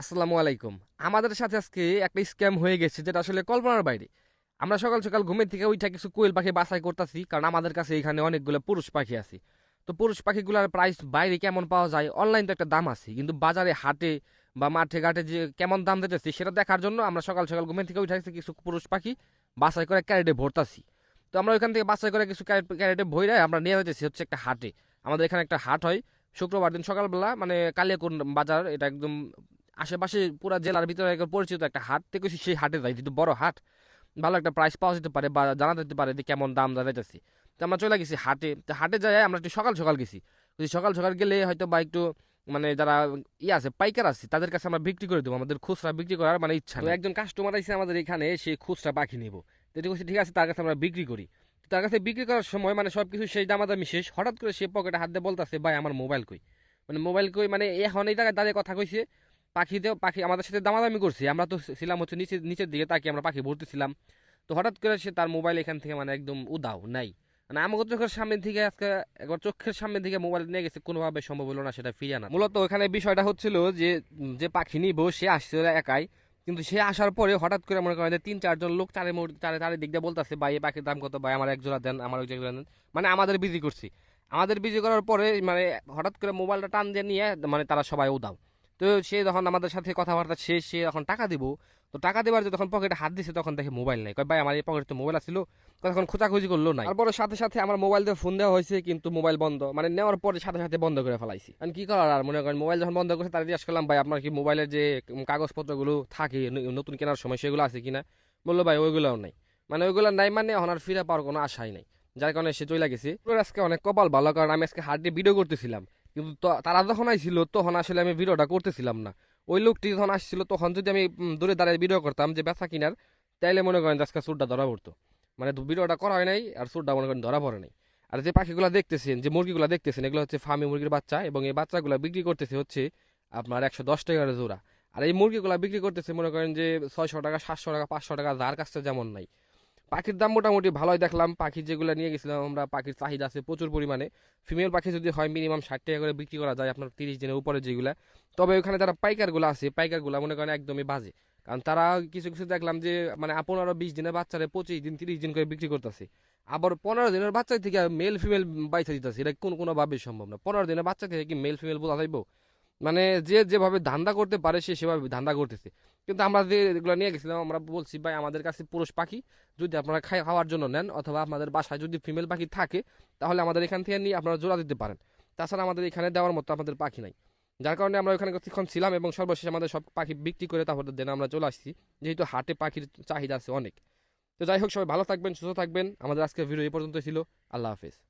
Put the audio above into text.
আসসালামু আলাইকুম। আমাদের সাথে আজকে একটা স্ক্যাম হয়ে গেছে, যেটা আসলে কল্পনার বাইরে। আমরা সকাল সকাল ঘুমের থেকে ওইটা কিছু কোয়েল পাখি বাছাই করতেছি, কারণ আমাদের কাছে এখানে অনেকগুলো পুরুষ পাখি আছে। তো পুরুষ পাখিগুলোর প্রাইস বাইরে কেমন পাওয়া যায় অনলাইন তো একটা দাম আছে, কিন্তু বাজারে, হাটে বা মাঠে ঘাটে যে কেমন দাম দিতেছে, সেটা দেখার জন্য আমরা সকাল সকাল ঘুমের থেকে উঠাইছি কিছু পুরুষ পাখি বাছাই করে ক্যারেটে ভরতাছি। তো আমরা ওইখান থেকে বাছাই করে কিছু ক্যারেটে ভরে আমরা নিয়ে যেতেছি হচ্ছে একটা হাটে। আমাদের এখানে একটা হাট হয়, শুক্রবার দিন সকালবেলা মানে কালিয়াকুন বাজার, এটা একদম আশেপাশে পুরো জেলার ভিতরে একদম পরিচিত একটা হাট। থেকে সেই হাটে যাই যেহেতু বড় হাট। ভালো একটা প্রাইস পাওয়া যেতে পারে বা জানা যেতে পারে যে কেমন দাম যাইতেছি। তো আমরা চলে গেছি হাটে। তো হাটে যাই আমরা একটু সকাল সকাল গেছি। সকাল সকাল গেলে হয়তো বা একটু মানে যারা ইয়ে আছে পাইকার আছে তাদের কাছে আমরা বিক্রি করে দেবো। আমাদের খুচরা বিক্রি করার মানে ইচ্ছা। তো একজন কাস্টমার আছে আমাদের এখানে সে খুচরা পাখি নেব। তো ঠিক আছে ঠিক আছে তার কাছে আমরা বিক্রি করি। তার কাছে বিক্রি করার সময় মানে সব কিছু সেই দামাদামি শেষ। হঠাৎ করে সে পকেটে হাত দিয়ে বলতেছে ভাই আমার মোবাইল কই? মানে মোবাইল কই মানে এখন এই জায়গায় দাঁড়িয়ে কথা কইছে। পাখিতেও পাখি আমাদের সাথে দামাদামি করছে। আমরা তো ছিলাম হচ্ছে নিচে নিচের দিকে তাকে আমরা পাখি ভর্তিছিলাম। তো হঠাৎ করে সে তার মোবাইল এখান থেকে মানে একদম উদাও নাই। মানে আমাকে চোখের সামনে থেকে আজকে একবার চোখের সামনে থেকে মোবাইল নিয়ে গেছে, কোনোভাবে সম্ভব হলো না, সেটা ফিরিয়ে আনা। মূলত ওখানে বিষয়টা হচ্ছিল যে যে পাখি নিব, সে আসছিল একাই। কিন্তু সে আসার পরে হঠাৎ করে মনে করেন তিন, চারজন লোক চারে চারে চারে দিক দিয়ে বলতেছে, ভাই, এই পাখির দাম কত? ভাই, আমার এক জোড়া দেন, আমার এক জোড়া দেন। মানে আমাদের বিজি করছি। আমাদের বিজি করার পরে মানে হঠাৎ করে মোবাইলটা টান দিয়ে নিয়ে মানে তারা সবাই উদাও তো সে যখন আমাদের সাথে কথাবার্তা শেষ সে যখন টাকা দিব তো টাকা দেওয়ার যে তখন পকেটে হাত দিছে তখন দেখে মোবাইল নাই। ভাই আমার এই পকেটে তো মোবাইল আছিল। তখন খোঁজাখুঁজি করল না তারপরে সাথে সাথে আমার মোবাইল দিয়ে ফোন দেওয়া হয়েছে কিন্তু মোবাইল বন্ধ। মানে নেওয়ার পরে সাথে সাথে বন্ধ করে ফেলাইছি। আর কি করার আর? মনে করেন মোবাইল যখন বন্ধ করছে তারা জিজ্ঞাসা করলাম ভাই আপনার কি মোবাইলের যে কাগজপত্রগুলো থাকে নতুন কেনার সময় সেগুলো আছে কিনা? বলল ভাই ওইগুলোও নাই। মানে ওইগুলো নাই মানে এখন আর ফিরে পাওয়ার কোনো আশাই নাই। যার কারণে সে চলে গেছে। আজকে অনেক কপাল ভালো কারণ আমি আজকে দিয়ে ভিডিও করতেছিলাম। কিন্তু তারা যখন আইছিল, তখন আসলে আমি ভিডিওটা করতেছিলাম না। ওই লোকটি যখন আসছিল, তখন যদি আমি দূরে দাঁড়িয়ে ভিডিও করতাম যে বেচা কিনার, তাইলে মনে করেন আজকে সুরটা ধরা পড়তো। মানে ভিডিওটা করা হয় নাই, আর সুরটা মনে করেন ধরা পড়ে নাই। আর যে পাখিগুলো দেখতেছেন, যে মুরগিগুলো দেখতেছেন, এগুলো হচ্ছে ফার্মি মুরগির বাচ্চা, এবং এই বাচ্চাগুলো বিক্রি করতেছে হচ্ছে আপনার একশো দশ টাকার জোড়া। আর এই মুরগিগুলো বিক্রি করতেছে মনে করেন যে ছয়শো টাকা, সাতশো টাকা, পাঁচশো টাকা, যার কাছে যেমন নাই। পাখির দাম মোটামুটি ভালোই দেখলাম। পাখি যেগুলো নিয়ে গেছিলাম আমরা, পাখির চাহিদা আছে প্রচুর পরিমাণে। ফিমেল পাখি যদি হয় মিনিমাম ষাট টাকা করে বিক্রি করা যায়, আপনার তিরিশ দিনের উপরে যেগুলা। তবে ওখানে যারা পাইকারগুলো আছে, পাইকারগুলো মনে করেন একদমই বাজে। কারণ তারা কিছু কিছু দেখলাম যে মানে পনেরো বিশ দিনের বাচ্চারে পঁচিশ দিন, তিরিশ দিন করে বিক্রি করতেছে। আবার পনেরো দিনের বাচ্চা থেকে মেল ফিমেল বাইসা দিতেছে। এটা কোন কোনোভাবে সম্ভব না। পনেরো দিনের বাচ্চা থেকে কি মেল ফিমেল বোঝা যাইব? মানে যে যেভাবে ধান্দা করতে পারে, সে সেভাবে ধান্দা করতেছে। কিন্তু আমরা যে এগুলো নিয়ে গেছিলাম, আমরা বলছি, ভাই, আমাদের কাছে পুরুষ পাখি, যদি আপনারা খাই, খাওয়ার জন্য নেন, অথবা আপনাদের বাসায় যদি ফিমেল পাখি থাকে, তাহলে আমাদের এখান থেকে নিয়ে আপনারা জোড়া দিতে পারেন। তাছাড়া আমাদের এখানে দেওয়ার মতো আমাদের পাখি নাই। যার কারণে আমরা ওখানে কিছুক্ষণ ছিলাম এবং সর্বশেষ আমাদের সব পাখি বিক্রি করে তারপর দেন আমরা চলে আসছি। যেহেতু হাটে পাখির চাহিদা আছে অনেক। তো যাই হোক, সবাই ভালো থাকবেন, সুস্থ থাকবেন। আমাদের আজকের ভিডিও এই পর্যন্ত ছিল। আল্লাহ হাফেজ।